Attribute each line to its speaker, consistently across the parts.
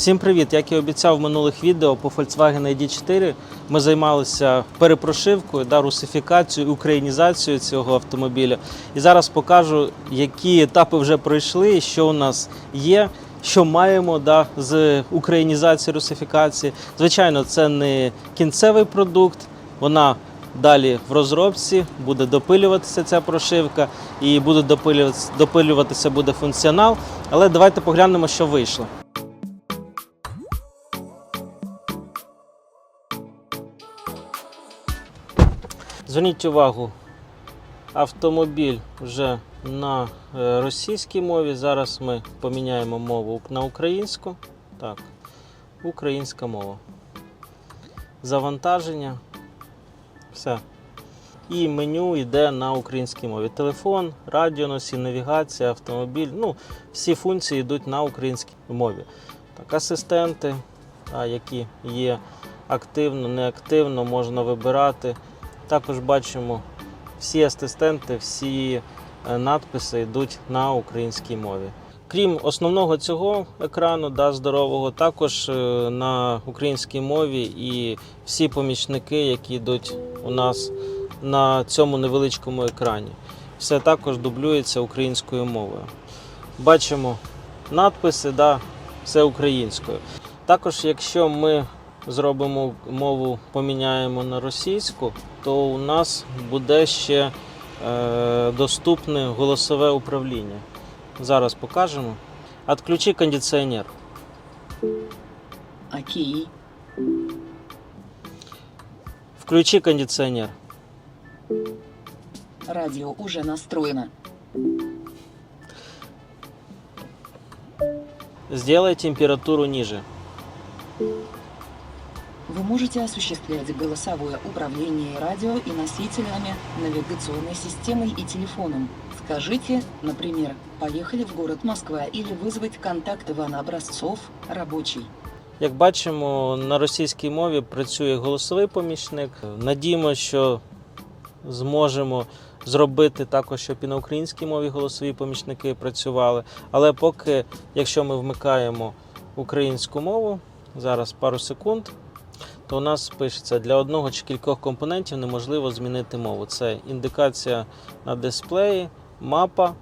Speaker 1: Всім привіт! Як і обіцяв в минулих відео по Volkswagen ID4, ми займалися перепрошивкою, да, русифікацією, українізацією цього автомобіля. І зараз покажу, які етапи вже пройшли, що у нас є, що маємо да, з українізації, русифікації. Звичайно, це не кінцевий продукт, вона далі в розробці, буде допилюватися ця прошивка і буде допилюватися, допилюватися буде функціонал. Але давайте поглянемо, що вийшло. Зверніть увагу, автомобіль вже на е, російській мові. Зараз ми поміняємо мову на українську. Так, українська мова. Завантаження. Все. І меню йде на українській мові. Телефон, радіоносій, навігація, автомобіль. Ну, всі функції йдуть на українській мові. Так, асистенти, які є активно, неактивно, можна вибирати. Також бачимо всі асистенти, всі е, надписи йдуть на українській мові. Крім основного цього екрану, да, здорового, також е, на українській мові і всі помічники, які йдуть у нас на цьому невеличкому екрані. Все також дублюється українською мовою. Бачимо надписи, да, все українською. Також, якщо ми зробимо мову, поміняємо на російську, то у нас буде ще е, доступне голосове управління. Зараз покажемо. Отключи кондиціонер.
Speaker 2: Окей.
Speaker 1: Включи кондиціонер.
Speaker 2: Радио уже настроено.
Speaker 1: Сделай температуру ниже.
Speaker 2: Вы можете осуществлять голосовое управление радио и носителями навигационной системой и телефоном. Скажите, например, «Поехали в город Москва» или вызвать контакт Ивана Образцов, рабочий.
Speaker 1: Як бачимо, на російській мові працює голосовий помічник. Надіємо, що зможемо зробити також, щоб і на українській мові голосові помічники працювали. Але поки, якщо ми вмикаємо українську мову, зараз пару секунд, то у нас пишеться для одного чи кількох компонентів неможливо змінити мову. Це індикація на дисплеї, мапа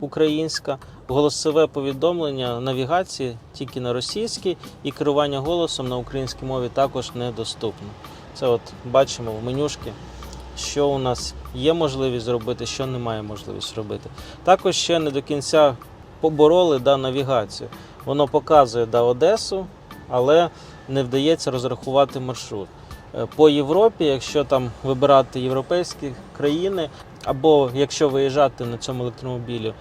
Speaker 1: українська, голосове повідомлення навігації тільки на російській, і керування голосом на українській мові також недоступно. Це от бачимо в менюшки, що у нас є можливість зробити, що немає можливість робити. Також ще не до кінця побороли да, навігацію. Воно показує да, Одесу, але не вдається розрахувати маршрут. Е, По Європі, якщо там вибирати європейські країни, або якщо виїжджати на цьому електромобілі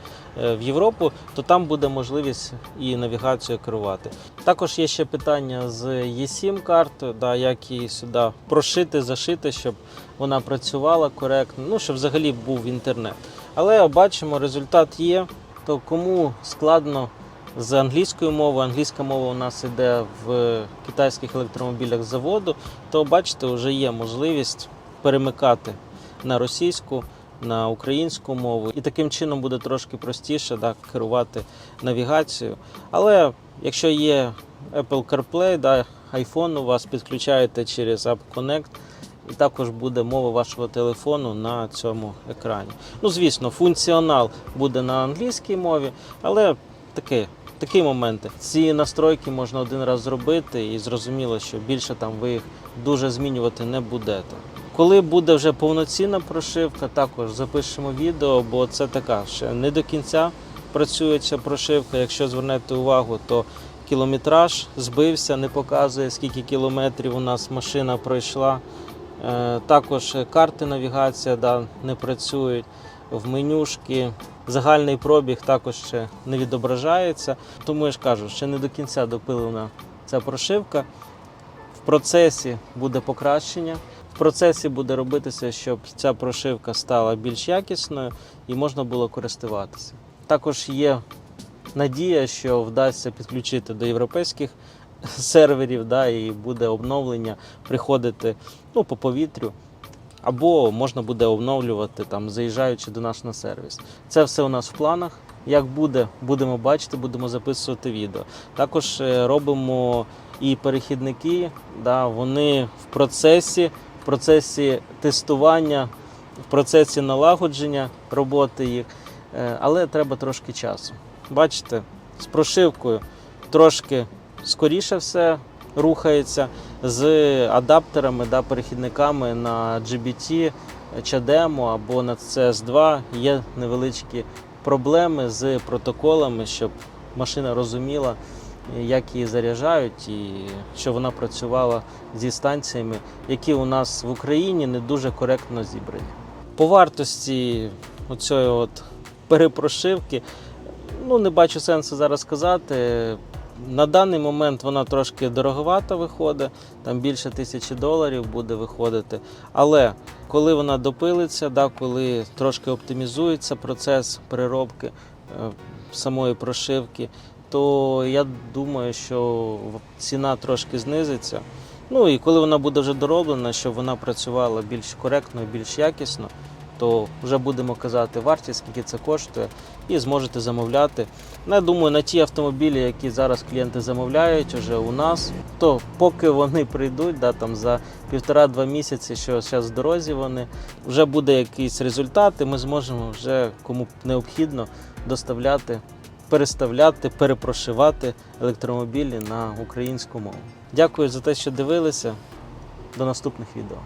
Speaker 1: е, в Європу, то там буде можливість і навігацію керувати. Також є ще питання з eSIM картою, да, як її сюди прошити, зашити, щоб вона працювала коректно, ну щоб взагалі був інтернет. Але бачимо, результат є. То кому складно з англійською мовою, англійська мова у нас іде в китайських електромобілях заводу, то бачите, вже є можливість перемикати на російську, на українську мову. І таким чином буде трошки простіше да, керувати навігацією. Але якщо є Apple CarPlay, да, iPhone у вас підключаєте через App Connect, і також буде мова вашого телефону на цьому екрані. Ну, звісно, функціонал буде на англійській мові, але таке. Такі моменти. Ці настройки можна один раз зробити, і зрозуміло, що більше там ви їх дуже змінювати не будете. Коли буде вже повноцінна прошивка, також запишемо відео, бо це така ще не до кінця працює ця прошивка. Якщо звернете увагу, то кілометраж збився, не показує, скільки кілометрів у нас машина пройшла. Е, Також карти навігація да, не працюють в менюшки. Загальний пробіг також ще не відображається. Тому я ж кажу, ще не до кінця допилена ця прошивка. В процесі буде покращення. В процесі буде робитися, щоб ця прошивка стала більш якісною і можна було користуватися. Також є надія, що вдасться підключити до європейських серверів, да, і буде обновлення приходити ну, по повітрю. Або можна буде обновлювати там, заїжджаючи до нас на сервіс. Це все у нас в планах. Як буде, будемо бачити, будемо записувати відео. Також е, робимо і перехідники, да, вони в процесі, в процесі тестування, в процесі налагодження роботи їх, Е, але треба трошки часу. Бачите, з прошивкою трошки скоріше все рухається, з адаптерами, да, перехідниками на GBT, CHAdeMO або на CS2 є невеличкі проблеми з протоколами, щоб машина розуміла, як її заряджають, і щоб вона працювала зі станціями, які у нас в Україні не дуже коректно зібрані. По вартості оцієї перепрошивки, ну не бачу сенсу зараз сказати. На даний момент вона трошки дороговата виходить, там більше тисячі доларів буде виходити. Але коли вона допилиться, да, коли трошки оптимізується процес переробки е, самої прошивки, то я думаю, що ціна трошки знизиться. Ну і коли вона буде вже дороблена, щоб вона працювала більш коректно і більш якісно, то вже будемо казати вартість, скільки це коштує, і зможете замовляти. Ну, я думаю, на ті автомобілі, які зараз клієнти замовляють вже у нас, то поки вони прийдуть, да, там за півтора-два місяці, що зараз в дорозі вони, вже буде якийсь результат, і ми зможемо вже кому необхідно доставляти, переставляти, перепрошивати електромобілі на українську мову. Дякую за те, що дивилися. До наступних відео.